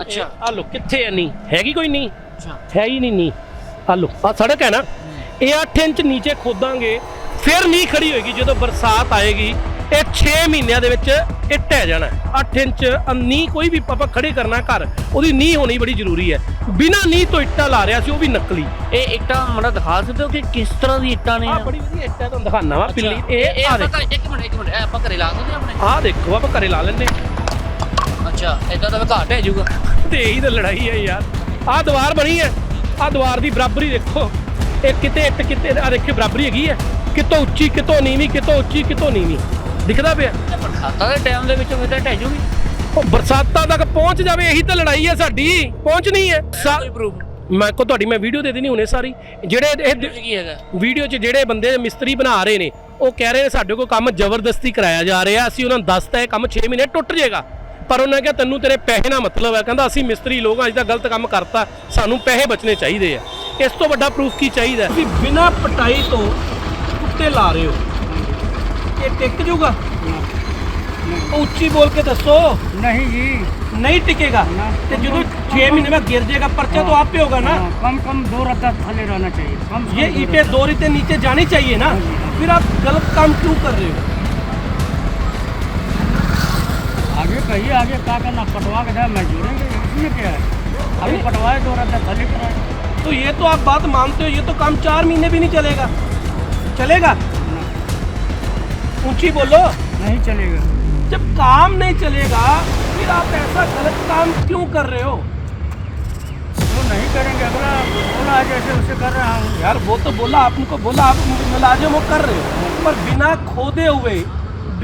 ਅੱਛਾ। ਆ ਲੋ ਕਿੱਥੇ ਹੈ ਨੀ ਹੈਗੀ ਕੋਈ ਨਹੀਂ? ਅੱਛਾ। ਹੈ ਹੀ ਨਹੀਂ ਨੀ ਆ ਲੋ ਆ ਸੜਕ ਹੈ ਨਾ? ਇਹ 8 ਇੰਚ ਨੀਚੇ ਖੋਦਾਂਗੇ ਫਿਰ ਨਹੀਂ ਖੜੀ ਹੋਏਗੀ ਜਦੋਂ ਬਰਸਾਤ ਆਏਗੀ ਇਹ 6 ਮਹੀਨਿਆਂ ਦੇ ਵਿੱਚ ਇਹ ਢਹਿ ਜਾਣਾ। 8 ਇੰਚ ਨੀ ਕੋਈ ਵੀ ਆਪਾਂ ਖੜੇ ਕਰਨਾ ਘਰ ਉਹਦੀ ਨੀ ਹੋਣੀ ਬੜੀ ਜ਼ਰੂਰੀ ਹੈ। ਬਿਨਾ ਨੀ ਤੋਂ ਇੱਟਾਂ ਲਾ ਰਿਹਾ ਸੀ ਉਹ ਵੀ ਨਕਲੀ। ਇਹ ਇੱਟਾਂ ਮੜਾ ਦਿਖਾ ਸਕਦੇ ਹੋ ਕਿ ਕਿਸ ਤਰ੍ਹਾਂ ਦੀ ਇੱਟਾਂ ਨੇ? ਆ ਬੜੀ ਵਧੀਆ ਇੱਟਾਂ ਤੁਹਾਨੂੰ ਦਿਖਾਣਾ ਵਾ ਪਿੱਲੀ ਇਹ ਇਹ ਆ ਦੇਖੋ। ਘਰੇ- ਇੱਕ ਮਿੰਟ ਇੱਕ ਮਿੰਟ ਇਹ ਆਪਾਂ ਘਰੇ ਲਾ ਸਕਦੇ ਆਪਣੇ? ਆ ਦੇਖੋ ਆਪਾਂ ਘਰੇ ਲਾ ਲੈਂਦੇ ਅੱਛਾ ਇਦਾਂ ਤਾਂ ਘਾਟ ਹੈ ਜਾਊਗਾ। ਤੇ ਇਹੀ ਤਾਂ ਲੜਾਈ ਹੈ ਯਾਰ। ਆਹ ਦੀਵਾਰ ਬਣੀ ਹੈ। ਆਹ ਦੀਵਾਰ ਦੀ ਬਰਾਬਰੀ ਦੇਖੋ। ਇਹ ਕਿਤੇ ਇੱਟ ਕਿਤੇ ਆ ਦੇਖਿਓ ਬਰਾਬਰੀ ਹੈਗੀ ਹੈ। ਕਿਤੋਂ ਉੱਚੀ ਕਿਤੋਂ ਨੀਵੀਂ ਕਿਤੋਂ ਉੱਚੀ ਕਿਤੋਂ ਨੀਵੀਂ। ਦਿਖਦਾ ਪਿਆ। ਬਰਸਾਤਾਂ ਦੇ ਟਾਈਮ ਦੇ ਵਿੱਚ ਫਿਰ ਤਾਂ ਢਹਿ ਜੂਗੀ ਉਹ ਬਰਸਾਤਾਂ ਤੱਕ ਪਹੁੰਚ ਜਾਵੇ ਇਹੀ ਤਾਂ ਲੜਾਈ ਹੈ ਸਾਡੀ। ਪਹੁੰਚਣੀ ਹੈ। ਸਾ- ਕੋਈ ਪ੍ਰੂਫ ਮੈਂ ਕੋ ਤੁਹਾਡੀ ਮੈਂ ਵੀਡੀਓ ਦੇ ਦੇਣੀ ਹੁਣੇ ਸਾਰੀ। ਜਿਹੜੇ ਇਹ ਕੀ ਹੈਗਾ? ਵੀਡੀਓ 'ਚ ਜਿਹੜੇ ਬੰਦੇ ਮਿਸਤਰੀ ਬਣਾ ਰਹੇ ਨੇ ਉਹ ਕਹਿ ਰਹੇ ਨੇ ਸਾਡੇ ਕੋਲ ਕੰਮ ਜ਼ਬਰਦਸਤੀ ਕਰਾਇਆ ਜਾ ਰਿਹਾ। ਅਸੀਂ ਉਹਨਾਂ ਨੂੰ ਦੱਸਤਾ ਇਹ ਕੰਮ 6 ਮਹੀਨੇ ਟੁੱਟ ਜਾਏਗਾ। ਪਰ ਉਹਨਾਂ ਨੇ ਕਿਹਾ ਤੈਨੂੰ ਤੇਰੇ ਪੈਸੇ ਨਾਲ ਮਤਲਬ ਹੈ ਕਹਿੰਦਾ ਅਸੀਂ ਮਿਸਤਰੀ ਲੋਕ ਹਾਂ, ਅਸੀਂ ਤਾਂ ਗਲਤ ਕੰਮ ਕਰਤਾ ਸਾਨੂੰ ਪੈਸੇ ਬਚਣੇ ਚਾਹੀਦੇ ਆ ਇਸ ਤੋਂ ਵੱਡਾ ਪ੍ਰੂਫ ਕੀ ਚਾਹੀਦਾ ਤੁਸੀਂ ਬਿਨਾ ਪਟਾਈ ਤੋਂ ਉੱਤੇ ਲਾ ਰਹੇ ਹੋ ਇਹ ਟਿਕ ਜਾਊਗਾ ਉੱਚੀ ਬੋਲ ਕੇ ਦੱਸੋ नहीं जी ਨਹੀਂ ਟਿਕੇਗਾ ਤੇ ਜਦੋਂ 6 ਮਹੀਨੇ में गिर जाएगा पर्चा तो आप पे होगा ना हाँ, कम कम दो रद्दा थले रहना चाहिए कम से ये कम दो ईंटें दो रीते नीचे जानी चाहिए ना फिर आप गलत काम क्यों कर रहे हो कहिए आगे क्या करना पटवा के दे मैं जोड़ेंगे इसमें क्या है? अभी पटवाए दो रद्दा थले कराए। तो ये तो आप बात मानते हो ये तो काम चार महीने भी नहीं चलेगा। चलेगा? ऊँची बोलो। नहीं चलेगा। जब काम नहीं चलेगा फिर आप ऐसा गलत काम क्यों कर रहे हो? वो नहीं करेंगे अगला बोला जैसे उसे कर रहा हूँ। यार वो तो बोला आपको बोला आप मुलाजिम वो कर रहे हो। पर बिना खोदे हुए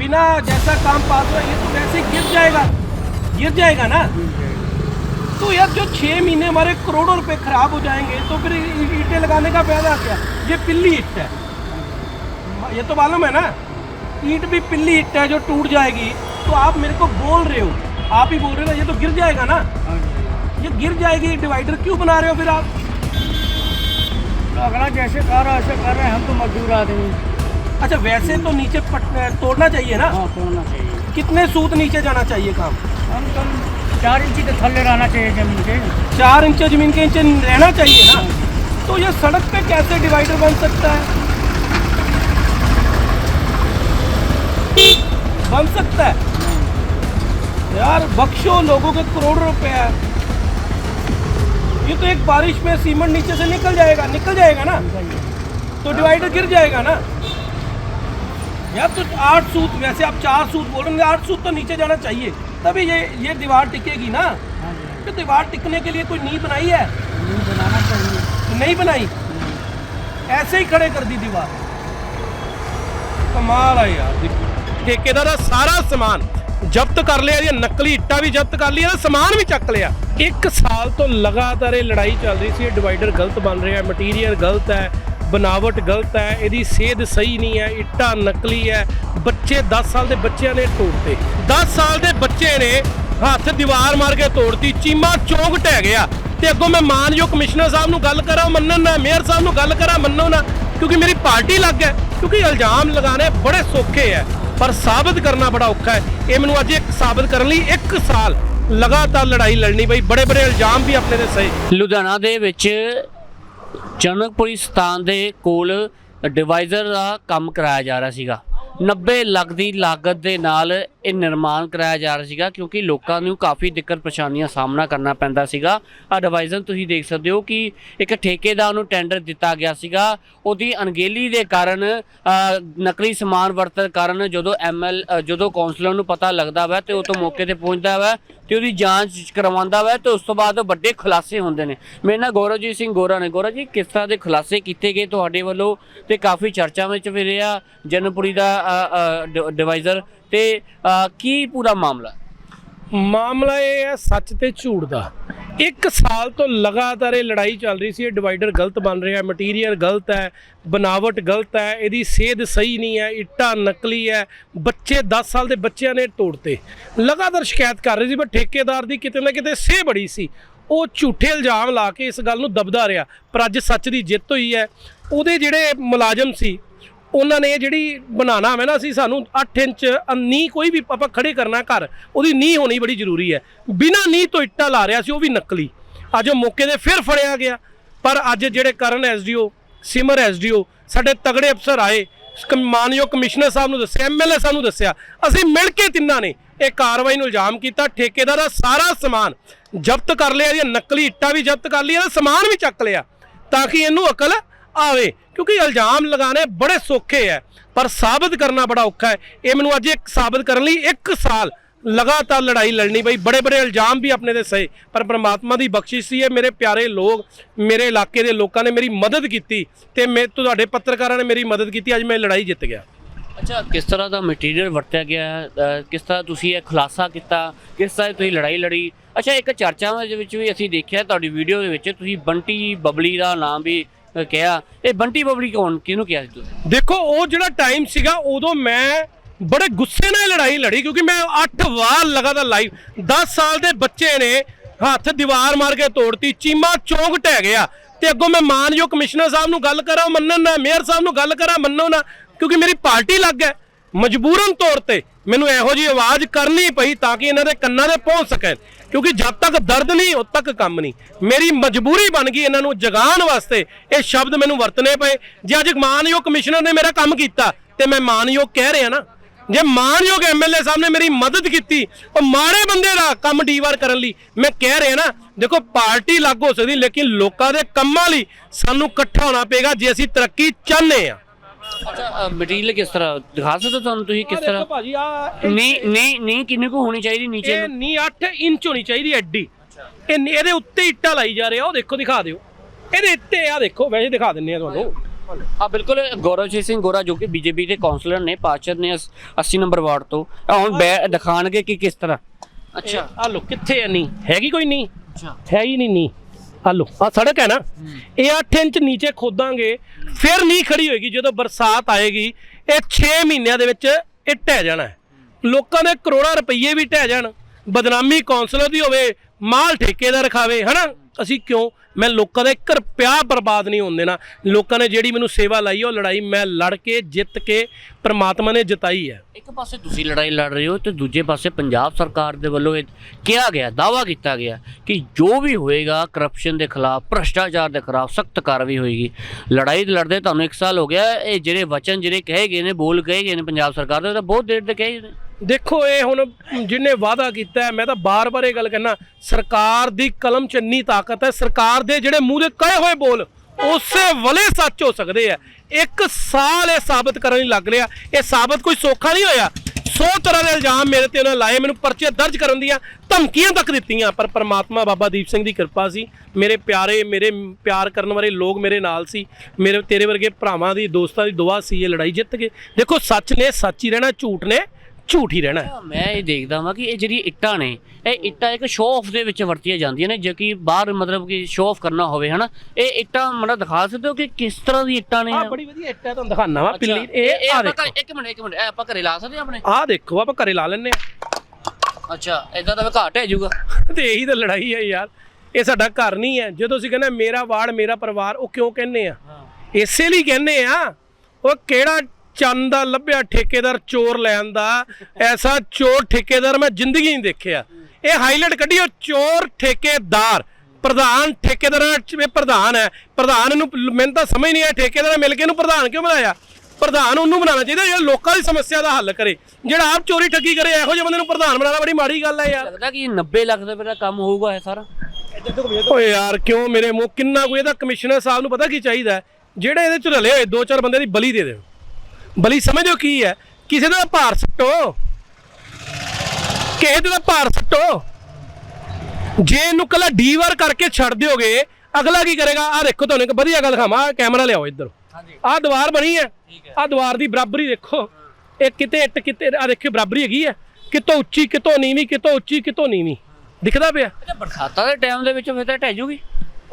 बिना जैसा काम पास हुआ, ये तो वैसे गिर जाएगा। गिर जाएगा ना? तो यार जो छः महीने हमारे करोड़ों रुपए खराब हो जाएँगे तो फिर ईंटें लगाने का फ़ायदा क्या? ये पिल्ली ईंट है। ये तो मालूम है ना? ईंट भी पिल्ली ईंट है जो टूट जाएगी। तो आप मेरे को बोल रहे हो, आप ही बोल रहे हो ना, ये तो गिर जाएगा ना? ये गिर जाएगी, डिवाइडर क्यों बना रहे हो फिर आप? तो अगला जैसे कर रहा ऐसे कर रहे हैं, हम तो मजदूर आदमी। अच्छा वैसे तो नीचे पट, तोड़ना चाहिए ना? हाँ तोड़ना चाहिए। कितने सूत नीचे जाना चाहिए काम? कम कम चार इंची तो थले रहना चाहिए ज़मीन के। चार इंच ज़मीन के इंच रहना चाहिए ना? तो ये सड़क पे कैसे डिवाइडर बन सकता है? बन सकता है? यार बख्शो लोगों के करोड़ रुपए है। ये तो एक बारिश में सीमेंट नीचे से निकल जाएगा निकल जाएगा ना? तो डिवाइडर गिर जाएगा ना? यार तो आठ सूत वैसे आप चार सूत बोल रहे हैं आठ सूत तो नीचे जाना चाहिए तभी ये ये दीवार टिकेगी ना हाँ जी तो दीवार टिकने के लिए कोई नींव बनाई है जमीन बनाना चाहिए नहीं बनाई ऐसे ही खड़े कर दी दीवार ਕਮਾਲ ਆ ਯਾਰ ਦੇਖੋ ਠੇਕੇਦਾਰ ਦਾ ਸਾਰਾ ਸਮਾਨ ਜ਼ਬਤ ਕਰ ਲਿਆ ਇਹ ਨਕਲੀ ਇੱਟਾਂ ਵੀ ਜ਼ਬਤ ਕਰ ਲਿਆ ਸਮਾਨ ਵੀ ਚੱਕ ਲਿਆ ਇੱਕ ਸਾਲ ਤੋਂ ਲਗਾਤਾਰ ਇਹ ਲੜਾਈ ਚੱਲ ਰਹੀ ਸੀ ਇਹ ਡਿਵਾਈਡਰ ਗਲਤ ਬਣ ਰਿਹਾ ਮਟੀਰੀਅਲ ਗਲਤ ਹੈ ਬਨਾਵਟ ਗਲਤ ਹੈ, ਇਹਦੀ ਸੇਧ ਸਹੀ ਨਹੀਂ ਹੈ, ਇੱਟਾਂ ਨਕਲੀ ਹੈ। ਬੱਚੇ 10 ਸਾਲ ਦੇ ਬੱਚਿਆਂ ਨੇ ਤੋੜਤੇ। 10 ਸਾਲ ਦੇ ਬੱਚੇ ਨੇ ਹੱਥ ਦੀਵਾਰ ਮਾਰ ਕੇ ਤੋੜਤੀ, ਚੀਮਾ ਚੌਂਕ ਢਹਿ ਗਿਆ। ਤੇ ਅੱਗੋਂ ਮੈਂ ਮਾਨਯੋਗ ਕਮਿਸ਼ਨਰ ਸਾਹਿਬ ਨੂੰ ਗੱਲ ਕਰਾਂ, ਮੰਨਣ ਨਾ ਮੇਅਰ ਸਾਹਿਬ ਨੂੰ ਗੱਲ ਕਰਾਂ, ਮੰਨੋ ਨਾ, ਕਿਉਂਕਿ ਮੇਰੀ ਪਾਰਟੀ ਲੱਗ ਹੈ ਕਿਉਂਕਿ ਇਲਜ਼ਾਮ ਲਗਾਣੇ ਬੜੇ ਸੌਖੇ ਹੈ। ਪਰ ਸਾਬਤ ਕਰਨਾ ਬੜਾ ਔਖਾ ਹੈ। ਇਹ ਮੈਨੂੰ ਅੱਜ ਇੱਕ ਸਾਬਤ ਕਰਨ ਲਈ ਇੱਕ ਸਾਲ ਲਗਾਤਾਰ ਲੜਾਈ ਲੜਨੀ ਪਈ ਬੜੇ ਬੜੇ ਇਲਜ਼ਾਮ ਵੀ ਆਪਣੇ ਤੇ ਸਹੀ। ਲੁਧਿਆਣਾ ਦੇ ਵਿੱਚ ਜਨਕਪੁਰੀ ਸਥਾਨ ਦੇ ਕੋਲ ਡਿਵਾਈਜ਼ਰ ਦਾ ਕੰਮ ਕਰਾਇਆ ਜਾ ਰਿਹਾ ਸੀਗਾ। 90 ਲੱਖ ਦੀ ਲਾਗਤ ਦੇ ਨਾਲ ਇਹ ਨਿਰਮਾਣ ਕਰਾਇਆ ਜਾ ਰਿਹਾ ਸੀਗਾ ਕਿਉਂਕਿ ਲੋਕਾਂ ਨੂੰ ਕਾਫੀ ਦਿੱਕਤ ਪਰੇਸ਼ਾਨੀਆਂ ਸਾਹਮਣਾ ਕਰਨਾ ਪੈਂਦਾ ਸੀਗਾ। ਆ ਡਿਵਾਈਜ਼ਰ ਤੁਸੀਂ ਦੇਖ ਸਕਦੇ ਹੋ ਕਿ ਇੱਕ ਠੇਕੇਦਾਰ ਨੂੰ ਟੈਂਡਰ ਦਿੱਤਾ ਗਿਆ ਸੀਗਾ। ਉਹਦੀ ਅਣਗਹਿਲੀ ਦੇ ਕਾਰਨ ਨਕਲੀ ਸਮਾਨ ਵਰਤਣ ਕਾਰਨ ਜਦੋਂ ਐਮਐਲ ਜਦੋਂ ਕਾਉਂਸਲਰ ਨੂੰ ਪਤਾ ਲੱਗਦਾ ਵਾ ਤੇ ਉਹ ਤੋਂ ਮੌਕੇ ਤੇ ਪਹੁੰਚਦਾ ਵਾ ਤੇ ਉਹਦੀ ਜਾਂਚ ਕਰਵਾਉਂਦਾ ਵਾ ਤੇ ਉਸ ਤੋਂ ਬਾਅਦ ਵੱਡੇ ਖੁਲਾਸੇ ਹੁੰਦੇ ਨੇ। ਮੇਰੇ ਨਾਲ ਗੌਰਵਜੀਤ ਸਿੰਘ ਗੋਰਾ ਨੇ। ਗੌਰਵ ਜੀ, ਕਿਸ ਤਰ੍ਹਾਂ ਦੇ ਖੁਲਾਸੇ ਕੀਤੇ ਗਏ ਤੁਹਾਡੇ ਵੱਲੋਂ? ਤੇ ਕਾਫੀ ਚਰਚਾ ਵਿੱਚ ਵੀ ਰਿਹਾ। ਜਨਪੁਰੀ ਦਾ ਡਿਵਾਈਜ਼ਰ ਤੇ ਕੀ ਪੂਰਾ ਮਾਮਲਾ? ਮਾਮਲਾ ਇਹ ਹੈ ਸੱਚ ਤੇ ਝੂਠ ਦਾ। ਇੱਕ ਸਾਲ ਤੋਂ ਲਗਾਤਾਰ ਇਹ ਲੜਾਈ ਚੱਲ ਰਹੀ ਸੀ, ਇਹ ਡਿਵਾਈਡਰ ਗਲਤ ਬਣ ਰਿਹਾ ਮਟੀਰੀਅਲ ਗਲਤ ਹੈ, ਬਨਾਵਟ ਗਲਤ ਹੈ, ਇਹਦੀ ਸੇਧ ਸਹੀ ਨਹੀਂ ਹੈ, ਇੱਟਾਂ ਨਕਲੀ ਹੈ, ਬੱਚੇ 10 ਸਾਲ ਦੇ ਬੱਚਿਆਂ ਨੇ ਤੋੜਤੇ। ਲਗਾਤਾਰ ਸ਼ਿਕਾਇਤ ਕਰ ਰਹੇ ਸੀ, ਪਰ ਠੇਕੇਦਾਰ ਦੀ ਕਿਤੇ ਨਾ ਕਿਤੇ ਸੇਹ ਬੜੀ ਸੀ। ਉਹ ਝੂਠੇ ਇਲਜ਼ਾਮ ਲਾ ਕੇ ਇਸ ਗੱਲ ਨੂੰ ਦਬਦਾ ਰਿਹਾ, ਪਰ ਅੱਜ ਸੱਚ ਦੀ ਜਿੱਤ ਹੋਈ ਹੈ। ਉਹਦੇ ਜਿਹੜੇ ਮੁਲਾਜ਼ਮ ਸੀ ਉਹਨਾਂ ਨੇ ਇਹ ਜਿਹੜੀ ਬਣਾਉਣਾ ਹੋਵੇ ਨਾ, ਅਸੀਂ ਸਾਨੂੰ 8 ਇੰਚ ਨੀ ਕੋਈ ਵੀ ਆਪਾਂ ਖੜੇ ਕਰਨਾ ਘਰ, ਉਹਦੀ ਨੀ ਹੋਣੀ ਬੜੀ ਜ਼ਰੂਰੀ ਹੈ। ਬਿਨਾਂ ਨੀ ਤੋਂ ਇੱਟਾਂ ਲਾ ਰਿਹਾ ਸੀ, ਉਹ ਵੀ ਨਕਲੀ। ਅੱਜ ਉਹ ਮੌਕੇ ਤੇ ਫਿਰ ਫੜਿਆ ਗਿਆ। ਪਰ ਅੱਜ ਜਿਹੜੇ ਕਰਨ ਐਸਡੀਓ, ਸਿਮਰ ਐਸਡੀਓ, ਸਾਡੇ ਤਗੜੇ ਅਫਸਰ ਆਏ। ਕਮ- ਮਾਨਯੋਗ ਕਮਿਸ਼ਨਰ ਸਾਹਿਬ ਨੂੰ ਦੱਸਿਆ ਐਮਐਲਏ ਸਾਹਿਬ ਨੂੰ ਦੱਸਿਆ, ਅਸੀਂ ਮਿਲ ਕੇ ਤਿੰਨਾਂ ਨੇ ਇਹ ਕਾਰਵਾਈ ਨੂੰ ਇਲਜ਼ਾਮ ਕੀਤਾ। ਠੇਕੇਦਾਰ ਦਾ ਸਾਰਾ ਸਮਾਨ ਜ਼ਬਤ ਕਰ ਲਿਆ, ਇਹਦੀਆਂ ਨਕਲੀ ਇੱਟਾਂ ਵੀ ਜ਼ਬਤ ਕਰ ਲਈਆਂ ਸਮਾਨ ਵੀ ਚੱਕ ਲਿਆ, ਤਾਂ ਕਿ ਇਹਨੂੰ ਅਕਲ ਆਵੇ, ਕਿਉਂਕਿ ਇਲਜ਼ਾਮ ਲਗਾਣੇ ਬੜੇ ਸੌਖੇ ਹੈ ਪਰ ਸਾਬਤ ਕਰਨਾ ਬੜਾ ਔਖਾ ਹੈ ਇਹ ਮੈਨੂੰ ਅੱਜ ਇੱਕ ਸਾਬਤ ਕਰਨ ਲਈ 1 ਸਾਲ ਲਗਾਤਾਰ ਲੜਾਈ ਲੜਨੀ ਪਈ। ਬੜੇ ਬੜੇ ਇਲਜ਼ਾਮ ਵੀ ਆਪਣੇ ਤੇ ਸਹੇ, ਪਰ ਪ੍ਰਮਾਤਮਾ ਦੀ ਬਖਸ਼ਿਸ਼ ਸੀ ਇਹ ਮੇਰੇ ਪਿਆਰੇ ਲੋਕ, ਮੇਰੇ ਇਲਾਕੇ ਦੇ ਲੋਕਾਂ ਨੇ ਮੇਰੀ ਮਦਦ ਕੀਤੀ ਤੇ ਮੈਂ, ਤੁਹਾਡੇ ਪੱਤਰਕਾਰਾਂ ਨੇ ਮੇਰੀ ਮਦਦ ਕੀਤੀ। ਅੱਜ ਮੈਂ ਲੜਾਈ ਜਿੱਤ ਗਿਆ। ਅੱਛਾ, ਕਿਸ ਤਰ੍ਹਾਂ ਦਾ ਮਟੀਰੀਅਲ ਵਰਤਿਆ ਗਿਆ? ਕਿਸ ਤਰ੍ਹਾਂ ਤੁਸੀਂ ਇਹ ਖੁਲਾਸਾ ਕੀਤਾ? ਕਿਸ ਤਰ੍ਹਾਂ ਤੁਸੀਂ ਲੜਾਈ ਲੜੀ? ਅੱਛਾ, ਇੱਕ ਚਰਚਾਵਾਂ ਦੇ ਵਿੱਚ ਵੀ ਅਸੀਂ ਦੇਖਿਆ, ਤੁਹਾਡੀ ਵੀਡੀਓ ਦੇ ਵਿੱਚ ਤੁਸੀਂ ਬੰਟੀ ਬਬਲੀ ਦਾ ਨਾਮ ਵੀ ਕਿਹਾ, ਇਹ ਬੰਟੀ ਬਬਲੀ ਕੌਣ? ਕਿਹਨੂੰ ਕਿਹਾ ਸੀ ਤੁਸੀਂ? ਦੇਖੋ, ਉਹ ਜਿਹੜਾ ਟਾਈਮ ਸੀਗਾ, ਉਦੋਂ ਮੈਂ ਬੜੇ ਗੁੱਸੇ ਨਾਲ ਇਹ ਲੜਾਈ ਲੜੀ, ਕਿਉਂਕਿ ਮੈਂ 8 ਵਾਰ ਲਗਾਤਾਰ ਲਾਈਵ 10 ਸਾਲ ਦੇ ਬੱਚੇ ਨੇ, ਹੱਥ ਦੀਵਾਰ ਮਾਰ ਕੇ ਤੋੜਤੀ, ਚੀਮਾ ਚੌਂਕ ਢਹਿ ਗਿਆ। ਤੇ ਅੱਗੋਂ ਮੈਂ ਮਾਨਯੋਗ ਕਮਿਸ਼ਨਰ ਸਾਹਿਬ ਨੂੰ ਗੱਲ ਕਰਾਂ ਉਹ ਮੰਨਣ ਨਾ ਮੇਅਰ ਸਾਹਿਬ ਨੂੰ ਗੱਲ ਕਰਾਂ, ਮੰਨੋ ਨਾ, ਕਿਉਂਕਿ ਮੇਰੀ ਪਾਰਟੀ ਲੱਗ ਹੈ ਮਜਬੂਰਨ ਤੌਰ ਤੇ ਮੈਨੂੰ ਇਹੋ ਜੀ ਆਵਾਜ਼ ਕਰਨੀ ਪਈ ਤਾਂ ਕਿ ਇਹਨਾਂ ਦੇ ਕੰਨਾਂ ਦੇ ਪਹੁੰਚ ਸਕੇ ਕਿਉਂਕਿ ਜਦ ਤੱਕ ਦਰਦ ਨਹੀਂ, ਉਦ ਤੱਕ ਕੰਮ ਨਹੀਂ। ਮੇਰੀ ਮਜਬੂਰੀ ਬਣ ਗਈ ਇਹਨਾਂ ਨੂੰ ਜਗਾਉਣ ਵਾਸਤੇ। ਇਹ ਸ਼ਬਦ ਮੈਨੂੰ ਵਰਤਨੇ ਪਏ। ਜੇ ਅੱਜ ਮਾਨਯੋਗ ਕਮਿਸ਼ਨਰ ਨੇ ਮੇਰਾ ਕੰਮ ਕੀਤਾ, ਤੇ ਮੈਂ ਮਾਨਯੋਗ ਕਹਿ ਰਿਹਾ ਨਾ, ਜੇ ਮਾਨਯੋਗ ਐਮਐਲਏ ਸਾਹਿਬ ਨੇ ਮੇਰੀ ਮਦਦ ਕੀਤੀ, ਉਹ ਮਾੜੇ ਬੰਦੇ ਦਾ ਕੰਮ ਡੀਵਾਰ ਕਰਨ ਲਈ, ਮੈਂ ਕਹਿ ਰਿਹਾ ਨਾ, ਦੇਖੋ ਪਾਰਟੀ ਲੱਗ ਹੋ ਸਕਦੀ, ਲੇਕਿਨ ਲੋਕਾਂ ਦੇ ਕੰਮਾਂ ਲਈ ਸਾਨੂੰ ਇਕੱਠਾ ਹੋਣਾ ਪਏਗਾ ਜੇ ਅਸੀਂ ਤਰੱਕੀ ਚਾਹੁੰਦੇ ਆ ਅੱਛਾ ਮਟੀਰੀਅਲ ਕਿਸ ਤਰ੍ਹਾਂ? ਦਿਖਾ ਸਕਦੇ ਹੋ ਤੁਹਾਨੂੰ ਤੁਸੀਂ ਕਿਸ ਤਰ੍ਹਾਂ? ਭਾਜੀ ਆ ਨਹੀਂ ਨਹੀਂ ਨਹੀਂ ਕਿੰਨੇ ਕੁ ਹੋਣੀ ਚਾਹੀਦੀ ਨੀਚੇ ਇਹ ਨੂੰ ਨੀ 8 ਇੰਚ ਹੋਣੀ ਚਾਹੀਦੀ ਐਡੀ। ਇਹ ਨੀ- ਇਹਦੇ ਉੱਤੇ ਇੱਟਾਂ ਲਾਈ ਜਾ ਰਿਹਾ ਉਹ ਦੇਖੋ ਦਿਖਾ ਦਿਓ। ਇਹਦੇ ਉੱਤੇ ਆ ਦੇਖੋ ਵੈਸੇ ਦਿਖਾ ਦਿੰਨੇ ਆ ਤੁਹਾਨੂੰ। ਹਾਂ ਬਿਲਕੁਲ ਗੌਰਵਜੀਤ ਸਿੰਘ ਗੋਰਾ ਜੋ ਕਿ ਬੀਜੇਪੀ ਦੇ ਕਾਉਂਸਲਰ ਨੇ ਪਾਰਸ਼ਦ ਨੇ 80 ਨੰਬਰ ਵਾਰਡ ਤੋਂ। ਆਹ ਹੁਣ ਬੈ- ਦਿਖਾਣਗੇ ਕਿ ਕਿਸ ਤਰ੍ਹਾਂ। ਅੱਛਾ। ਆ ਲੋ ਕਿੱਥੇ ਆ ਨੀ? ਹੈਗੀ ਕੋਈ ਨੀ? ਅੱਛਾ। ਹੈ ਹੀ ਨਹੀਂ ਨੀ। ਆ ਲੋ ਆ ਸੜਕ ਹੈ ਨਾ? ਇਹ 8 ਇੰਚ ਨੀਚੇ ਖੋਦਾਂਗੇ, ਫਿਰ ਨਹੀਂ ਖੜੀ ਹੋਏਗੀ, ਜਦੋਂ ਬਰਸਾਤ ਆਏਗੀ, ਇਹ 6 ਮਹੀਨਿਆਂ ਦੇ ਵਿੱਚ ਇਹ ਢਹਿ ਜਾਣਾ ਲੋਕਾਂ ਦੇ ਕਰੋੜਾਂ ਰੁਪਏ ਵੀ ਢਹਿ ਜਾਣ। ਬਦਨਾਮੀ ਕੌਂਸਲਰ ਦੀ ਹੋਵੇ ਮਾਲ ਠੇਕੇਦਾਰ ਖਾਵੇ, ਹਨਾ? ਅਸੀਂ ਕਿਉਂ? ਮੈਂ ਲੋਕਾਂ ਦਾ 1 ਰੁਪਿਆ ਬਰਬਾਦ ਨਹੀਂ ਹੋਣ ਦੇਣਾ। ਲੋਕਾਂ ਨੇ ਜਿਹੜੀ ਮੈਨੂੰ ਸੇਵਾ ਲਾਈ, ਉਹ ਲੜਾਈ ਮੈਂ ਲੜ ਕੇ, ਜਿੱਤ ਕੇ ਪ੍ਰਮਾਤਮਾ ਨੇ ਜਿਤਾਈ ਹੈ। ਇੱਕ ਪਾਸੇ ਤੁਸੀਂ ਲੜਾਈ ਲੜ ਰਹੇ ਹੋ ਤੇ ਦੂਜੇ ਪਾਸੇ ਪੰਜਾਬ ਸਰਕਾਰ ਦੇ ਵੱਲੋਂ ਇਹ ਕਿਹਾ ਗਿਆ ਦਾਵਾ ਕੀਤਾ ਗਿਆ ਕਿ ਜੋ ਵੀ ਹੋਏਗਾ ਕਰਪਸ਼ਨ ਦੇ ਖਿਲਾਫ, ਭ੍ਰਸ਼ਟਾਚਾਰ ਦੇ ਖਿਲਾਫ ਸਖਤ ਕਾਰਵਾਈ ਹੋਏਗੀ। ਲੜਾਈ ਲੜਦੇ ਤੁਹਾਨੂੰ 1 ਸਾਲ ਹੋ ਗਿਆ, ਇਹ ਜਿਹੜੇ ਵਚਨ ਜਿਹੜੇ ਕਹੇ ਗਏ ਨੇ, ਬੋਲ ਕਹੇ ਗਏ ਨੇ ਪੰਜਾਬ ਸਰਕਾਰ ਦੇ ਤਾਂ ਬਹੁਤ ਦੇਰ ਦੇ ਕਹੇ ਨੇ। ਦੇਖੋ, ਇਹ ਹੁਣ ਜਿਹਨੇ ਵਾਅਦਾ ਕੀਤਾ ਮੈਂ ਤਾਂ ਬਾਰ-ਬਾਰ ਇਹ ਗੱਲ ਕਹਿਣਾ ਸਰਕਾਰ ਦੀ ਕਲਮ 'ਚ ਇੰਨੀ ਤਾਕਤ ਹੈ, ਸਰਕਾਰ ਦੇ ਜਿਹੜੇ ਮੂੰਹ ਦੇ ਕਹੇ ਹੋਏ ਬੋਲ, ਉਸੇ ਵਲੇ ਸੱਚ ਹੋ ਸਕਦੇ ਆ। ਇੱਕ ਸਾਲ ਇਹ ਸਾਬਤ ਕਰਨ ਲਈ ਲੱਗ ਰਿਹਾ, ਇਹ ਸਾਬਤ ਕੋਈ ਸੌਖਾ ਨਹੀਂ ਹੋਇਆ। 100 ਤਰ੍ਹਾਂ ਦੇ ਇਲਜ਼ਾਮ ਮੇਰੇ ਤੇ ਉਹਨਾਂ ਲਾਏ, ਮੈਨੂੰ ਪਰਚੇ ਦਰਜ ਕਰਨ ਦੀਆਂ ਧਮਕੀਆਂ ਤੱਕ ਦਿੱਤੀਆਂ, ਪਰ ਪ੍ਰਮਾਤਮਾ ਬਾਬਾ ਦੀਪ ਸਿੰਘ ਦੀ ਕਿਰਪਾ ਸੀ। ਮੇਰੇ ਪਿਆਰੇ, ਮੇਰੇ ਪਿਆਰ ਕਰਨ ਵਾਲੇ ਲੋਕ ਮੇਰੇ ਨਾਲ ਸੀ। ਮੇਰੇ, ਤੇਰੇ ਵਰਗੇ ਭਰਾਵਾਂ ਦੀ, ਦੋਸਤਾਂ ਦੀ ਦੁਆ ਸੀ, ਇਹ ਲੜਾਈ ਜਿੱਤ ਗਏ। ਦੇਖੋ, ਸੱਚ ਨੇ ਸੱਚ ਹੀ ਰਹਿਣਾ, ਝੂਠ ਨੇ ਝੂਠ ਹੀ ਰਹਿਣਾ ਹੈ। ਮੈਂ ਇਹ ਦੇਖਦਾ ਵਾਂ ਕਿ ਇਹ ਜਿਹੜੀ ਇੱਟਾਂ ਨੇ ਇਹ ਇੱਟਾਂ ਇੱਕ ਸ਼ੋਅ ਆਫ ਦੇ ਵਿੱਚ ਵਰਤੀਆਂ ਜਾਂਦੀਆਂ ਨੇ ਜੇ ਕਿ ਬਾਹਰ ਮਤਲਬ ਕਿ ਸ਼ੋਅ ਆਫ ਕਰਨਾ ਹੋਵੇ ਹਨਾ? ਇਹ ਇੱਟਾਂ ਮਤਲਬ ਦਿਖਾ ਸਕਦੇ ਹੋ ਕਿ ਕਿਸ ਤਰ੍ਹਾਂ ਦੀ ਇੱਟਾਂ ਨੇ? ਆ ਬੜੀ ਵਧੀਆ ਇੱਟ ਹੈ ਤੁਹਾਨੂੰ ਦਿਖਾਣਾ ਵਾ ਪਿੱਲੀ। ਇਹ ਆ ਦੇਖੋ। ਇੱਕ ਮਿੰਟ ਇੱਕ ਮਿੰਟ ਇਹ ਆਪਾਂ ਘਰੇ ਲਾ ਸਕਦੇ ਹਾਂ ਆਪਣੇ? ਆ ਦੇਖੋ ਆਪਾਂ ਘਰੇ ਲਾ ਲੈਨੇ ਆ ਅੱਛਾ ਇਦਾਂ ਤਾਂ ਘਾਟ ਹੈ ਜਾਊਗਾ। ਤੇ ਇਹੀ ਤਾਂ ਲੜਾਈ ਹੈ ਯਾਰ। ਇਹ ਸਾਡਾ ਘਰ ਨਹੀਂ ਹੈ। ਜਦੋਂ ਅਸੀਂ ਕਹਿੰਦੇ ਮੇਰਾ ਵਾਰਡ ਮੇਰਾ ਪਰਿਵਾਰ ਉਹ ਕਿਉਂ ਕਹਿੰਦੇ ਆ? ਇਸੇ ਲਈ ਕਹਿੰਦੇ ਆ ਉਹ ਕਿਹੜਾ ਚੰਦ ਦਾ ਲੱਭਿਆ ਠੇਕੇਦਾਰ ਚੋਰ ਲੈਣ ਦਾ। ਐਸਾ ਚੋਰ ਠੇਕੇਦਾਰ ਮੈਂ ਜ਼ਿੰਦਗੀ ਨਹੀਂ ਦੇਖਿਆ। ਇਹ ਹਾਈਲਾਈਟ ਕੱਢਿਓ ਚੋਰ ਠੇਕੇਦਾਰ। ਪ੍ਰਧਾਨ ਠੇਕੇਦਾਰਾਂ ਇਹ ਪ੍ਰਧਾਨ ਹੈ। ਪ੍ਰਧਾਨ ਨੂੰ ਮੈਨੂੰ ਤਾਂ ਸਮਝ ਨਹੀਂ ਆਇਆ ਠੇਕੇਦਾਰ ਮਿਲ ਕੇ ਇਹਨੂੰ ਪ੍ਰਧਾਨ ਕਿਉਂ ਬਣਾਇਆ? ਪ੍ਰਧਾਨ ਉਹਨੂੰ ਬਣਾਉਣਾ ਚਾਹੀਦਾ ਜਿਹੜਾ ਲੋਕਾਂ ਦੀ ਸਮੱਸਿਆ ਦਾ ਹੱਲ ਕਰੇ। ਜਿਹੜਾ ਆਪ ਚੋਰੀ ਠੱਗੀ ਕਰੇ ਇਹੋ ਜਿਹੇ ਬੰਦੇ ਨੂੰ ਪ੍ਰਧਾਨ ਬਣਾਉਣਾ ਬੜੀ ਮਾੜੀ ਗੱਲ ਹੈ ਯਾਰ। ਲੱਗਦਾ ਕਿ 90 ਲੱਖ ਰੁਪਏ ਦਾ ਕੰਮ ਹੋਊਗਾ ਇਹ ਸਾਰਾ? ਓਏ ਯਾਰ ਕਿਉਂ ਮੇਰੇ ਮੂੰਹ ਕਿੰਨਾ ਕੋਈ ਇਹਦਾ ਕਮਿਸ਼ਨਰ ਸਾਹਿਬ ਨੂੰ ਪਤਾ ਕੀ ਚਾਹੀਦਾ? ਜਿਹੜੇ ਇਹਦੇ ਚ ਰਲੇ ਹੋਏ ਦੋ ਚਾਰ ਬੰਦੇ ਦੀ ਬਲੀ ਦੇ ਦਿਓ। ਬਲੀ ਸਮਝਦੇ ਹੋ ਕੀ ਹੈ? ਕਿਸੇ ਦਾ ਭਾਰ ਸੱਟੋ। ਕਿਸੇ ਦਾ ਭਾਰ ਸੱਟੋ। ਜੇ ਇਹਨੂੰ ਕੱਲਾ ਡੀਵਾਰ ਕਰਕੇ ਛੱਡ ਦਿਓਗੇ ਅਗਲਾ ਕੀ ਕਰੇਗਾ? ਆ ਦੇਖੋ ਤੁਹਾਨੂੰ ਇੱਕ ਵਧੀਆ ਗੱਲ ਖਾਵਾਂ ਕੈਮਰਾ ਲਿਆਓ ਇੱਧਰ। ਆਹ ਦੀਵਾਰ ਬਣੀ ਹੈ। ਆਹ ਦੀਵਾਰ ਦੀ ਬਰਾਬਰੀ ਦੇਖੋ। ਇਹ ਕਿਤੇ ਇੱਟ ਕਿਤੇ ਆ ਦੇਖਿਓ ਬਰਾਬਰੀ ਹੈਗੀ ਹੈ। ਕਿਤੋਂ ਉੱਚੀ ਕਿਤੋਂ ਨੀਵੀਂ ਕਿਤੋਂ ਉੱਚੀ ਕਿਤੋਂ ਨੀਵੀਂ। ਦਿਖਦਾ ਪਿਆ? ਅੱਛਾ ਬਰਸਾਤਾਂ ਦੇ ਟਾਈਮ ਦੇ ਵਿੱਚ ਫਿਰ ਤਾਂ ਢਹਿ ਜੂਗੀ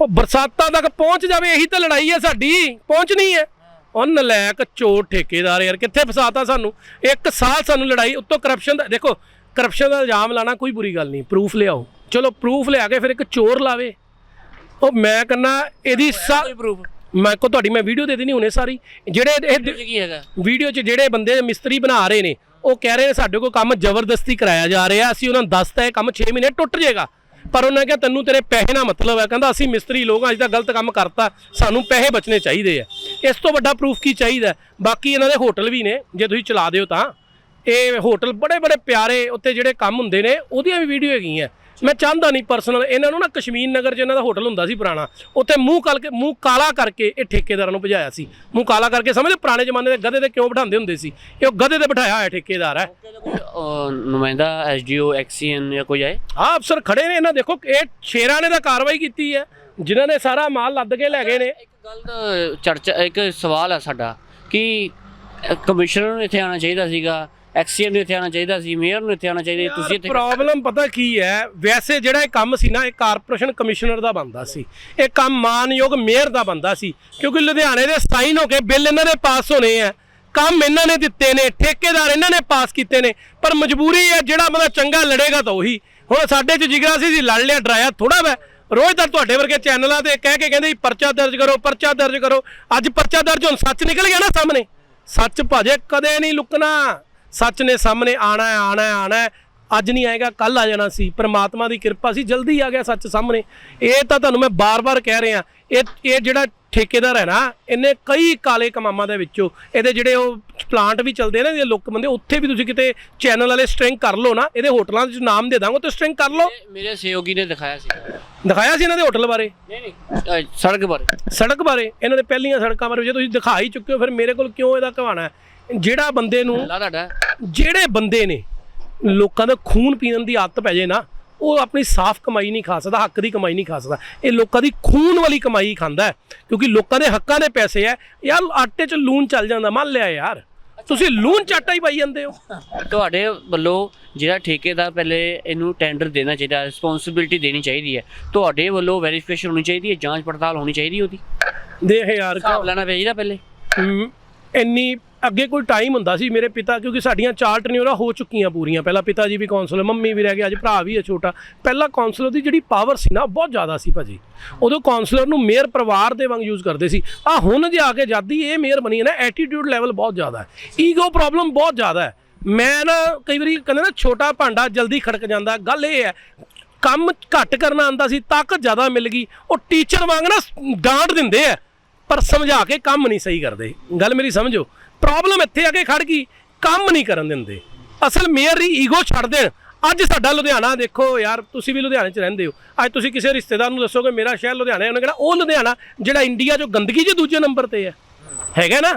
ਉਹ ਬਰਸਾਤਾਂ ਤੱਕ ਪਹੁੰਚ ਜਾਵੇ ਇਹੀ ਤਾਂ ਲੜਾਈ ਹੈ ਸਾਡੀ। ਪਹੁੰਚਣੀ ਹੈ। ਉਹ ਨਲਾਇਕ ਚੋਰ ਠੇਕੇਦਾਰ ਯਾਰ ਕਿੱਥੇ ਫਸਾਤਾ ਸਾਨੂੰ? ਇੱਕ ਸਾਲ ਸਾਨੂੰ ਲੜਾਈ ਉੱਤੋਂ ਕਰਪਸ਼ਨ ਦਾ ਦੇਖੋ ਕਰਪਸ਼ਨ ਦਾ ਇਲਜ਼ਾਮ ਲਾਣਾ ਕੋਈ ਬੁਰੀ ਗੱਲ ਨਹੀਂ ਪ੍ਰੂਫ ਲਿਆਓ। ਚਲੋ ਪ੍ਰੂਫ ਲਿਆ ਕੇ ਫਿਰ ਇੱਕ ਚੋਰ ਲਾਵੇ। ਉਹ ਮੈਂ ਕਹਿੰਦਾ ਇਹਦੀ ਕੋਈ ਪ੍ਰੂਫ ਮੈਂ ਕੋ ਤੁਹਾਡੀ ਮੈਂ ਵੀਡੀਓ ਦੇ ਦੇਣੀ ਹੁਣੇ ਸਾਰੀ। ਜਿਹੜੇ ਇਹ ਇਹ ਕੀ ਹੈਗਾ? ਵੀਡੀਓ 'ਚ ਜਿਹੜੇ ਬੰਦੇ ਮਿਸਤਰੀ ਬਣਾ ਰਹੇ ਨੇ ਉਹ ਕਹਿ ਰਹੇ ਨੇ ਸਾਡੇ ਕੋਲ ਕੰਮ ਜ਼ਬਰਦਸਤੀ ਕਰਾਇਆ ਜਾ ਰਿਹਾ ਅਸੀਂ ਉਹਨਾਂ ਨੂੰ ਦੱਸਤਾ ਇਹ ਕੰਮ 6 ਮਹੀਨੇ ਟੁੱਟ ਜਾਏਗਾ। ਪਰ ਉਹਨਾਂ ਕਿਹਾ ਤੈਨੂੰ ਤੇਰੇ ਪੈਸੇ ਨਾਲ ਮਤਲਬ ਹੈ। ਕਹਿੰਦਾ ਅਸੀਂ ਮਿਸਤਰੀ ਲੋਕ ਹਾਂ, ਅੱਜ ਤਾਂ ਗਲਤ ਕੰਮ ਕਰਤਾ। ਸਾਨੂੰ ਪੈਸੇ ਬਚਣੇ ਚਾਹੀਦੇ ਆ। ਇਸ ਤੋਂ ਵੱਡਾ ਪ੍ਰੂਫ ਕੀ ਚਾਹੀਦਾ? ਬਾਕੀ ਇਹਨਾਂ ਦੇ ਹੋਟਲ ਵੀ ਨੇ ਜੇ ਤੁਸੀਂ ਚਲਾ ਦਿਓ ਤਾਂ। ਇਹ ਹੋਟਲ ਬੜੇ ਬੜੇ ਪਿਆਰੇ ਉੱਤੇ ਜਿਹੜੇ ਕੰਮ ਹੁੰਦੇ ਨੇ ਉਹਦੀਆਂ ਵੀ ਵੀਡੀਓ ਹੈਗੀਆਂ। ਮੈਂ ਚਾਹੁੰਦਾ ਨਹੀਂ ਪਰਸਨਲ ਇਹਨਾਂ ਨੂੰ ਨਾ ਕਸ਼ਮੀਰ ਨਗਰ 'ਚ ਇਹਨਾਂ ਦਾ ਹੋਟਲ ਹੁੰਦਾ ਸੀ ਪੁਰਾਣਾ ਉੱਥੇ ਮੂੰਹ ਕਰਕੇ ਮੂੰਹ ਕਾਲਾ ਕਰਕੇ ਇਹ ਠੇਕੇਦਾਰਾਂ ਨੂੰ ਭਜਾਇਆ ਸੀ। ਮੂੰਹ ਕਾਲਾ ਕਰਕੇ ਸਮਝਦੇ ਪੁਰਾਣੇ ਜ਼ਮਾਨੇ ਦੇ ਗਧੇ ਤੇ ਕਿਉਂ ਬਿਠਾਉਂਦੇ ਹੁੰਦੇ ਸੀ? ਇਹ ਉਹ ਗਧੇ ਤੇ ਬਿਠਾਇਆ ਹੋਇਆ ਠੇਕੇਦਾਰ ਹੈ। ਨੁਮਾਇੰਦਾ ਐਸਡੀਓ ਐਕਸੀਐਨ ਜਾਂ ਕੋਈ ਆਏ? ਆਹ ਅਫਸਰ ਖੜੇ ਨੇ ਇਹਨਾਂ ਦੇਖੋ ਇਹ ਸ਼ੇਰਾਂ ਨੇ ਤਾਂ ਕਾਰਵਾਈ ਕੀਤੀ ਹੈ। ਜਿਨ੍ਹਾਂ ਨੇ ਸਾਰਾ ਮਾਲ ਲੱਦ ਕੇ ਲੈ ਗਏ ਨੇ। ਇੱਕ ਗੱਲ ਦਾ ਚਰਚਾ ਇੱਕ ਸਵਾਲ ਹੈ ਸਾਡਾ ਕਿ ਕਮਿਸ਼ਨਰ ਨੂੰ ਇੱਥੇ ਆਉਣਾ ਚਾਹੀਦਾ ਸੀਗਾ ਐਕਸੀਐਨ ਨੂੰ ਇੱਥੇ ਆਉਣਾ ਚਾਹੀਦਾ ਸੀ ਮੇਅਰ ਨੂੰ ਇੱਥੇ ਆਉਣਾ ਚਾਹੀਦਾ ਸੀ, ਤੁਸੀਂ ਇੱਥੇ ਪ੍ਰੋਬਲਮ ਪਤਾ ਕੀ ਹੈ? ਵੈਸੇ ਜਿਹੜਾ ਇਹ ਕੰਮ ਸੀ ਨਾ ਇਹ ਕਾਰਪੋਰੇਸ਼ਨ ਕਮਿਸ਼ਨਰ ਦਾ ਬੰਦਾ ਸੀ। ਇਹ ਕੰਮ ਮਾਨਯੋਗ ਮੇਅਰ ਦਾ ਬੰਦਾ ਸੀ ਕਿਉਂਕਿ ਲੁਧਿਆਣੇ ਦੇ ਸਾਈਨ ਹੋ ਕੇ ਬਿੱਲ ਇਹਨਾਂ ਦੇ ਪਾਸ ਹੋਣੇ ਆ। ਕੰਮ ਇਹਨਾਂ ਨੇ ਦਿੱਤੇ ਨੇ ਠੇਕੇਦਾਰ ਇਹਨਾਂ ਨੇ ਪਾਸ ਕੀਤੇ ਨੇ ਪਰ ਮਜਬੂਰੀ ਹੈ ਜਿਹੜਾ ਬੰਦਾ ਚੰਗਾ ਲੜੇਗਾ ਤਾਂ ਉਹੀ। ਹੁਣ ਸਾਡੇ ਚ ਜਿਗਰਾ ਸੀ ਸੀ ਲੜ ਲਿਆ ਡਰਾਇਆ ਥੋੜਾ ਵਾ। ਰੋਜ਼ ਤਾਂ ਤੁਹਾਡੇ ਵਰਗੇ ਚੈਨਲਾਂ ਤੇ ਕਹਿ ਕੇ ਕਹਿੰਦੇ ਪਰਚਾ ਦਰਜ ਕਰੋ ਪਰਚਾ ਦਰਜ ਕਰੋ। ਅੱਜ ਪਰਚਾ ਦਰਜ ਹੁਣ ਸੱਚ ਨਿਕਲ ਗਿਆ ਨਾ ਸਾਹਮਣੇ। ਸੱਚ ਭਾਜੇ ਕਦੇ ਨਹੀਂ ਲੁਕਣਾ। ਸੱਚ ਨੇ ਸਾਹਮਣੇ ਆਣਾ ਹੈ ਆਣਾ ਹੈ ਆਣਾ ਹੈ। ਅੱਜ ਨਹੀਂ ਆਏਗਾ ਕੱਲ ਆ ਜਾਣਾ ਸੀ। ਪ੍ਰਮਾਤਮਾ ਦੀ ਕਿਰਪਾ ਸੀ ਜਲਦੀ ਆ ਗਿਆ ਸੱਚ ਸਾਹਮਣੇ। ਇਹ ਤਾਂ ਤੁਹਾਨੂੰ ਮੈਂ ਬਾਰ-ਬਾਰ ਕਹਿ ਰਿਹਾ। ਇਹ ਇਹ ਜਿਹੜਾ ਠੇਕੇਦਾਰ ਹੈ ਨਾ ਇਹਨੇ ਕਈ ਕਾਲੇ ਕਮਾਮਾਂ ਦੇ ਵਿੱਚੋਂ ਇਹਦੇ ਜਿਹੜੇ ਉਹ ਪਲਾਂਟ ਵੀ ਚੱਲਦੇ ਨੇ ਜੇ ਲੋਕ ਬੰਦੇ ਉੱਥੇ ਵੀ ਤੁਸੀਂ ਕਿਤੇ ਚੈਨਲ ਵਾਲੇ ਸਟ੍ਰਿੰਗ ਕਰ ਲਓ ਨਾ ਇਹਦੇ ਹੋਟਲਾਂ ਦੇ ਨਾਮ ਦੇ ਦਾਂਗੇ ਤੇ ਸਟ੍ਰਿੰਗ ਕਰ ਲਓ। ਮੇਰੇ ਸਹਿਯੋਗੀ ਨੇ ਦਿਖਾਇਆ ਸੀ। ਦਿਖਾਇਆ ਸੀ ਇਹਨਾਂ ਦੇ ਹੋਟਲ ਬਾਰੇ? ਨਹੀਂ ਨਹੀਂ ਸੜਕ ਬਾਰੇ। ਸੜਕ ਬਾਰੇ? ਇਹਨਾਂ ਦੇ ਪਹਿਲੀਆਂ ਸੜਕਾਂ ਬਾਰੇ ਜੇ ਤੁਸੀਂ ਦਿਖਾ ਹੀ ਚੁੱਕੇ ਹੋ ਫਿਰ ਮੇਰੇ ਕੋਲ ਕਿਉਂ ਇਹਦਾ ਕਹਾਣਾ ਹੈ? ਜਿਹੜਾ ਬੰਦੇ ਨੂੰ ਲਾ ਤੁਹਾਡਾ ਜਿਹੜੇ ਬੰਦੇ ਨੇ ਲੋਕਾਂ ਦਾ ਖੂਨ ਪੀਣ ਦੀ ਆਦਤ ਪੈ ਜੇ ਨਾ ਉਹ ਆਪਣੀ ਸਾਫ਼ ਕਮਾਈ ਨਹੀਂ ਖਾ ਸਕਦਾ ਹੱਕ ਦੀ ਕਮਾਈ ਨਹੀਂ ਖਾ ਸਕਦਾ। ਇਹ ਲੋਕਾਂ ਦੀ ਖੂਨ ਵਾਲੀ ਕਮਾਈ ਖਾਂਦਾ ਕਿਉਂਕਿ ਲੋਕਾਂ ਦੇ ਹੱਕਾਂ ਦੇ ਪੈਸੇ ਹੈ। ਯਾਰ ਆਟੇ 'ਚ ਲੂਣ ਚੱਲ ਜਾਂਦਾ ਮੰਨ ਲਿਆ ਯਾਰ। ਤੁਸੀਂ ਲੂਣ ਚਾਟਾ ਹੀ ਪਾਈ ਜਾਂਦੇ ਹੋ। ਤੁਹਾਡੇ ਵੱਲੋਂ ਜਿਹੜਾ ਠੇਕੇਦਾਰ ਪਹਿਲੇ ਇਹਨੂੰ ਟੈਂਡਰ ਦੇਣਾ ਚਾਹੀਦਾ ਰਿਸਪੌਂਸਿਬਿਲਟੀ ਦੇਣੀ ਚਾਹੀਦੀ ਹੈ ਤੁਹਾਡੇ ਵੱਲੋਂ ਵੈਰੀਫਿਕੇਸ਼ਨ ਹੋਣੀ ਚਾਹੀਦੀ ਹੈ ਜਾਂਚ ਪੜਤਾਲ ਹੋਣੀ ਚਾਹੀਦੀ ਉਹਦੀ? ਦੇਖ ਯਾਰ ਹਿਸਾਬ ਲੈਣਾ ਚਾਹੀਦਾ ਪਹਿਲੇ। ਇੰਨੀ ਅੱਗੇ ਕੋਈ ਟਾਈਮ ਹੁੰਦਾ ਸੀ ਮੇਰੇ ਪਿਤਾ, ਕਿਉਂਕਿ ਸਾਡੀਆਂ ਚਾਰ ਟਨਿਊਰਾਂ ਹੋ ਚੁੱਕੀਆਂ ਪੂਰੀਆਂ। ਪਹਿਲਾਂ ਪਿਤਾ ਜੀ ਵੀ ਕਾਉਂਸਲਰ ਮੰਮੀ ਵੀ ਰਹਿ ਗਏ, ਅੱਜ ਭਰਾ ਵੀ ਹੈ ਛੋਟਾ। ਪਹਿਲਾਂ ਕਾਉਂਸਲਰ ਦੀ ਜਿਹੜੀ ਪਾਵਰ ਸੀ ਨਾ ਬਹੁਤ ਜ਼ਿਆਦਾ ਸੀ ਭਾਜੀ। ਉਦੋਂ ਕਾਉਂਸਲਰ ਨੂੰ ਮੇਅਰ ਪਰਿਵਾਰ ਦੇ ਵਾਂਗ ਯੂਜ਼ ਕਰਦੇ ਸੀ। ਆ ਹੁਣ ਜੇ ਆ ਕੇ ਜਾਦੀ, ਇਹ ਮੇਅਰ ਬਣੀ ਹੈ ਨਾ ਐਟੀਟਿਊਡ ਲੈਵਲ ਬਹੁਤ ਜ਼ਿਆਦਾ ਹੈ। ਈਗੋ ਪ੍ਰੋਬਲਮ ਬਹੁਤ ਜ਼ਿਆਦਾ ਹੈ। ਮੈਂ ਨਾ ਕਈ ਵਾਰੀ ਕਹਿੰਦੇ ਨਾ, ਛੋਟਾ ਭਾਂਡਾ ਜਲਦੀ ਖੜਕ ਜਾਂਦਾ, ਗੱਲ ਇਹ ਹੈ, ਕੰਮ ਘੱਟ ਕਰਨਾ ਆਂਦਾ ਸੀ, ਤਾਕਤ ਜ਼ਿਆਦਾ ਮਿਲ ਗਈ, ਉਹ ਟੀਚਰ ਵਾਂਗ ਨਾ ਡਾਂਟ ਦਿੰਦੇ ਆ ਪਰ ਸਮਝਾ ਕੇ ਕੰਮ ਨਹੀਂ ਸਹੀ ਕਰਦੇ। ਗੱਲ ਮੇਰੀ ਸਮਝੋ ਪ੍ਰੋਬਲਮ ਇੱਥੇ ਆ ਕੇ ਖੜ ਗਈ। ਕੰਮ ਨਹੀਂ ਕਰਨ ਦਿੰਦੇ। ਅਸਲ ਮੇਅਰ ਦੀ ਈਗੋ ਛੱਡ ਦੇਣ। ਅੱਜ ਸਾਡਾ ਲੁਧਿਆਣਾ ਦੇਖੋ ਯਾਰ, ਤੁਸੀਂ ਵੀ ਲੁਧਿਆਣੇ 'ਚ ਰਹਿੰਦੇ ਹੋ। ਅੱਜ ਤੁਸੀਂ ਕਿਸੇ ਰਿਸ਼ਤੇਦਾਰ ਨੂੰ ਦੱਸੋਗੇ, ਮੇਰਾ ਸ਼ਹਿਰ ਲੁਧਿਆਣਾ ਹੈ। ਉਹਨੇ ਕਹਿਣਾ ਉਹ ਲੁਧਿਆਣਾ, ਜਿਹੜਾ ਇੰਡੀਆ 'ਚੋਂ ਗੰਦਗੀ 'ਚ ਦੂਜੇ ਨੰਬਰ ਤੇ ਹੈ। ਹੈਗਾ ਨਾ?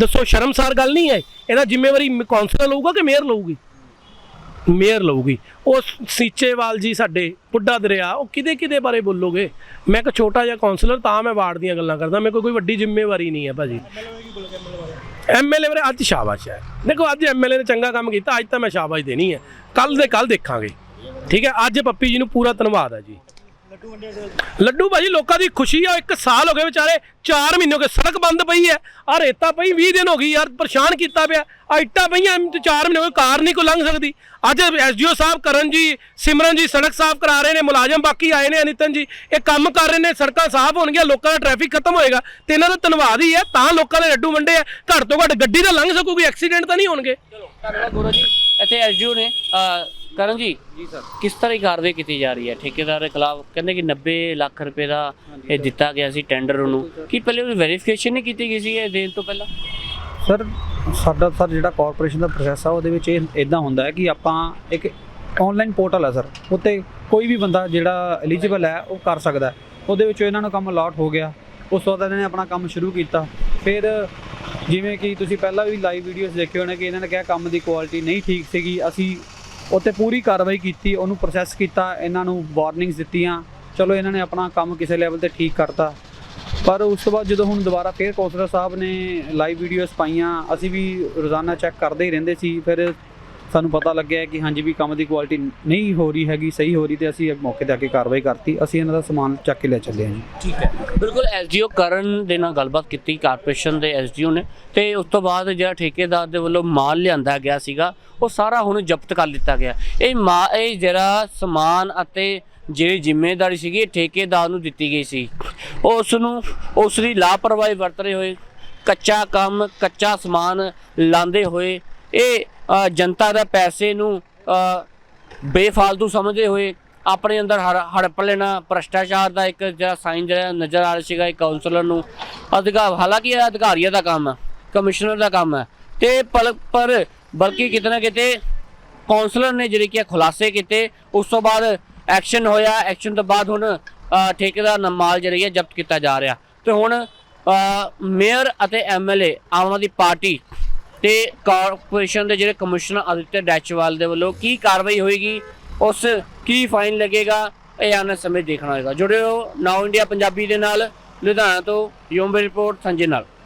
ਦੱਸੋ, ਸ਼ਰਮਸਾਰ ਗੱਲ ਨਹੀਂ ਹੈ। ਇਹਦਾ ਜ਼ਿੰਮੇਵਾਰੀ ਕੌਂਸਲਰ ਲਊਗਾ ਕਿ ਮੇਅਰ ਲਊਗੀ? ਮੇਅਰ ਲਊਗੀ। ਉਹ ਸੀਚੇਵਾਲ ਜੀ ਸਾਡੇ ਪੁੱਡਾ ਦਰਿਆ, ਉਹ ਕਿਦੇ ਕਿਦੇ ਬਾਰੇ ਬੋਲੋਗੇ? ਮੈਂ ਇੱਕ ਛੋਟਾ ਜਿਹਾ ਕਾਉਂਸਲਰ ਤਾਂ ਮੈਂ ਵਾਰਡ ਦੀਆਂ ਗੱਲਾਂ ਕਰਦਾ। ਮੇਰੇ ਕੋਲ ਕੋਈ ਵੱਡੀ ਜ਼ਿੰਮੇਵਾਰੀ ਨਹੀਂ ਹੈ ਭਾਜੀ। ਐਮਐਲਏ ਵੀਰੇ ਅੱਜ ਸ਼ਾਬਾਸ਼ ਹੈ। ਦੇਖੋ, ਅੱਜ ਐਮਐਲਏ ਨੇ ਚੰਗਾ ਕੰਮ ਕੀਤਾ, ਅੱਜ ਤਾਂ ਮੈਂ ਸ਼ਾਬਾਸ਼ ਦੇਣੀ ਹੈ। ਕੱਲ ਦੇ ਕੱਲ ਦੇਖਾਂਗੇ। ਠੀਕ ਹੈ, ਅੱਜ ਪੱਪੀ ਜੀ ਨੂੰ ਪੂਰਾ ਧੰਨਵਾਦ ਹੈ ਜੀ। ਲੱਡੂ ਭਾਜੀ, ਲੋਕਾਂ ਦੀ ਖੁਸ਼ੀ ਆ, ਇੱਕ ਸਾਲ ਹੋ ਗਏ ਵਿਚਾਰੇ 4 ਮਹੀਨੇ ਹੋ ਗਏ, ਸੜਕ ਬੰਦ ਪਈ ਹੈ। ਆ ਰੇਤਾ ਪਈ 20 ਦਿਨ ਹੋ ਗਈ ਯਾਰ, ਪਰੇਸ਼ਾਨ ਕੀਤਾ ਪਿਆ। ਆ ਇੱਟਾਂ ਪਈਆਂ 4 ਮਹੀਨੇ ਹੋ ਗਏ, ਕਾਰ ਨਹੀਂ ਕੋ ਲੰਘ ਸਕਦੀ। ਅੱਜ ਐਸਡੀਓ ਸਾਹਿਬ ਕਰਨ ਜੀ ਸਿਮਰਨ ਜੀ ਸੜਕ ਸਾਫ਼ ਕਰਾ ਰਹੇ ਨੇ, ਮੁਲਾਜ਼ਮ ਬਾਕੀ ਆਏ ਨੇ ਅਨਿਤਨ ਜੀ। ਇਹ ਕੰਮ ਕਰ ਰਹੇ ਨੇ, ਸੜਕਾਂ ਸਾਫ਼ ਹੋਣਗੀਆਂ, ਲੋਕਾਂ ਦਾ ਟ੍ਰੈਫਿਕ ਖਤਮ ਹੋਏਗਾ। ਤੇ ਇਹਨਾਂ ਦਾ ਧੰਨਵਾਦ ਹੀ ਹੈ, ਤਾਂ ਲੋਕਾਂ ਦੇ ਲੱਡੂ ਵੰਡੇ ਆ। ਘੱਟ ਤੋਂ ਘੱਟ ਗੱਡੀ ਤਾਂ ਲੰਘ ਸਕੂਗੀ ਐਕਸੀਡੈਂਟ ਤਾਂ ਨਹੀਂ ਹੋਣਗੇ। ਧੰਨਵਾਦ ਗੋਰਾ ਜੀ। ਇੱਥੇ ਐਸਡੀਓ ਨੇ ਕਰਨ ਜੀ? ਜੀ ਸਰ। ਕਿਸ ਤਰ੍ਹਾਂ ਦੀ ਕਾਰਵਾਈ ਕੀਤੀ ਜਾ ਰਹੀ ਹੈ? ਠੇਕੇਦਾਰ ਦੇ ਖਿਲਾਫ ਕਹਿੰਦੇ ਕਿ 90 ਲੱਖ ਰੁਪਏ ਦਾ ਇਹ ਦਿੱਤਾ ਗਿਆ ਸੀ ਟੈਂਡਰ ਨੂੰ ਕੀ ਪਹਿਲੇ ਉਹਦੀ ਵੈਰੀਫਿਕੇਸ਼ਨ ਨਹੀਂ ਕੀਤੀ ਗਈ ਸੀ ਇਹ ਦੇਣ ਤੋਂ ਪਹਿਲਾਂ? ਸਰ ਸਾਡਾ ਸਰ ਜਿਹੜਾ ਕਾਰਪੋਰੇਸ਼ਨ ਦਾ ਪ੍ਰੋਸੈਸ ਆ ਉਹਦੇ ਵਿੱਚ ਇਹ ਇਦਾਂ ਹੁੰਦਾ ਹੈ ਕਿ ਆਪਾਂ ਇੱਕ ਆਨਲਾਈਨ ਪੋਰਟਲ ਹੈ ਸਰ ਉੱਤੇ ਕੋਈ ਵੀ ਬੰਦਾ ਜਿਹੜਾ ਐਲੀਜੀਬਲ ਹੈ ਉਹ ਕਰ ਸਕਦਾ ਹੈ। ਉਹਦੇ ਵਿੱਚ ਇਹਨਾਂ ਨੂੰ ਕੰਮ ਅਲਾਟ ਹੋ ਗਿਆ। ਉਸ ਤੋਂ ਬਾਅਦ ਇਹਨਾਂ ਨੇ ਆਪਣਾ ਕੰਮ ਸ਼ੁਰੂ ਕੀਤਾ। ਫਿਰ ਜਿਵੇਂ ਕਿ ਤੁਸੀਂ ਪਹਿਲਾਂ ਵੀ ਲਾਈਵ ਵੀਡੀਓਜ਼ ਦੇਖੇ ਹੋਣੇ ਕਿ ਇਹਨਾਂ ਨੇ ਕਿਹਾ ਕੰਮ ਦੀ ਕੁਆਲਿਟੀ ਨਹੀਂ ਠੀਕ ਸੀਗੀ ਅਸੀਂ ਉੱਤੇ ਪੂਰੀ ਕਾਰਵਾਈ ਕੀਤੀ, ਉਹਨੂੰ ਪ੍ਰੋਸੈਸ ਕੀਤਾ, ਇਹਨਾਂ ਨੂੰ ਵਾਰਨਿੰਗਸ ਦਿੱਤੀਆਂ। ਚਲੋ, ਇਹਨਾਂ ਨੇ ਆਪਣਾ ਕੰਮ ਕਿਸੇ ਲੈਵਲ ਤੇ ਠੀਕ ਕਰਤਾ। ਪਰ ਉਸ ਤੋਂ ਬਾਅਦ ਜਦੋਂ ਹੁਣ ਦੁਬਾਰਾ ਫੇਰ ਕੌਂਸਲਰ ਸਾਹਿਬ ਨੇ ਲਾਈਵ ਵੀਡੀਓਜ਼ ਪਾਈਆਂ, ਅਸੀਂ ਵੀ ਰੋਜ਼ਾਨਾ ਚੈੱਕ ਕਰਦੇ ਹੀ ਰਹਿੰਦੇ ਸੀ, ਫਿਰ ਸਾਨੂੰ ਪਤਾ ਲੱਗਿਆ ਕਿ ਹਾਂਜੀ ਵੀ ਕੰਮ ਦੀ ਕੁਆਲਿਟੀ ਨਹੀਂ ਹੋ ਰਹੀ ਹੈਗੀ, ਸਹੀ ਹੋ ਰਹੀ ਤੇ ਅਸੀਂ ਮੌਕੇ ਤੇ ਆ ਕੇ ਕਾਰਵਾਈ ਕਰਤੀ। ਅਸੀਂ ਇਹਨਾਂ ਦਾ ਸਮਾਨ ਚੱਕ ਕੇ ਲੈ ਚੱਲੇ ਹਾਂ ਜੀ। ਠੀਕ ਹੈ। ਬਿਲਕੁਲ ਐਸਡੀਓ ਕਰਨ ਦੇ ਨਾਲ ਗੱਲਬਾਤ ਕੀਤੀ, ਕਾਰਪੋਰੇਸ਼ਨ ਦੇ ਐਸਡੀਓ ਨੇ ਤੇ ਉਸ ਤੋਂ ਬਾਅਦ ਜਿਹੜਾ ਠੇਕੇਦਾਰ ਦੇ ਵੱਲੋਂ ਮਾਲ ਲਿਆਂਦਾ ਗਿਆ ਸੀਗਾ, ਉਹ ਸਾਰਾ ਹੁਣ ਜ਼ਬਤ ਕਰ ਲਿੱਤਾ ਗਿਆ। ਇਹ ਮਾ, ਇਹ ਜਿਹੜਾ ਸਮਾਨ ਅਤੇ ਜਿਹੜੀ ਜ਼ਿੰਮੇਵਾਰੀ ਸੀਗੀ ਠੇਕੇਦਾਰ ਨੂੰ ਦਿੱਤੀ ਗਈ ਸੀ। ਉਸ ਨੂੰ, ਉਸ ਦੀ ਲਾਪਰਵਾਹੀ ਵਰਤ ਰਹੇ ਹੋਏ, ਕੱਚਾ ਕੰਮ, ਕੱਚਾ ਸਮਾਨ ਲਾਂਦੇ ਹੋਏ, ਇਹ ਜਨਤਾ ਦਾ ਪੈਸੇ ਨੂੰ ਬੇਫਾਲਤੂ ਸਮਝਦੇ ਹੋਏ ਆਪਣੇ ਅੰਦਰ ਹੜ, ਹੜਪ ਲੈਣਾ, ਭ੍ਰਸ਼ਟਾਚਾਰ ਦਾ ਇੱਕ ਜਿਹੜਾ ਸਾਈਨ ਜਿਹੜਾ ਨਜ਼ਰ ਆ ਰਿਹਾ ਸੀਗਾ ਇੱਕ ਕਾਉਂਸਲਰ ਨੂੰ ਅਧਿਕਾਰ ਹਾਲਾਂਕਿ ਇਹ ਅਧਿਕਾਰੀਆਂ ਦਾ ਕੰਮ ਹੈ ਕਮਿਸ਼ਨਰ ਦਾ ਕੰਮ ਹੈ, ਤੇ ਪਲ ਪਰ ਬਲਕਿ ਕਿਤੇ ਨਾ ਕਿਤੇ ਕਾਉਂਸਲਰ ਨੇ ਜਿਹੜੇ ਕਿ ਖੁਲਾਸੇ ਕੀਤੇ, ਉਸ ਤੋਂ ਬਾਅਦ ਐਕਸ਼ਨ ਹੋਇਆ ਐਕਸ਼ਨ ਤੋਂ ਬਾਅਦ ਹੁਣ ਠੇਕੇਦਾਰ ਨਮਾਲ ਮਾਲ ਜਿਹੜੀ ਹੈ ਜ਼ਬਤ ਕੀਤਾ ਜਾ ਰਿਹਾ, ਤੇ ਹੁਣ ਮੇਅਰ ਅਤੇ ਐਮਐਲਏ ਆਮ ਆਦਮੀ ਪਾਰਟੀ ਤੇ ਕਾਰਪੋਰੇਸ਼ਨ ਦੇ ਜਿਹੜੇ ਕਮਿਸ਼ਨਰ ਆਦਿਤਿਆ ਡੈਚਵਾਲ ਦੇ ਵੱਲੋਂ ਕੀ ਕਾਰਵਾਈ ਹੋਏਗੀ, ਉਸ ਕੀ ਫਾਈਨ ਲੱਗੇਗਾ, ਇਹ ਆਉਣ ਸਮੇਂ ਦੇਖਣਾ ਹੋਏਗਾ। ਜੁੜਿਓ ਨਾਓ ਇੰਡੀਆ ਪੰਜਾਬੀ ਦੇ ਨਾਲ, ਲੁਧਿਆਣਾ ਤੋਂ ਯੋਮਬੇ ਰਿਪੋਰਟ, ਸੰਜੇ ਨਾਲ।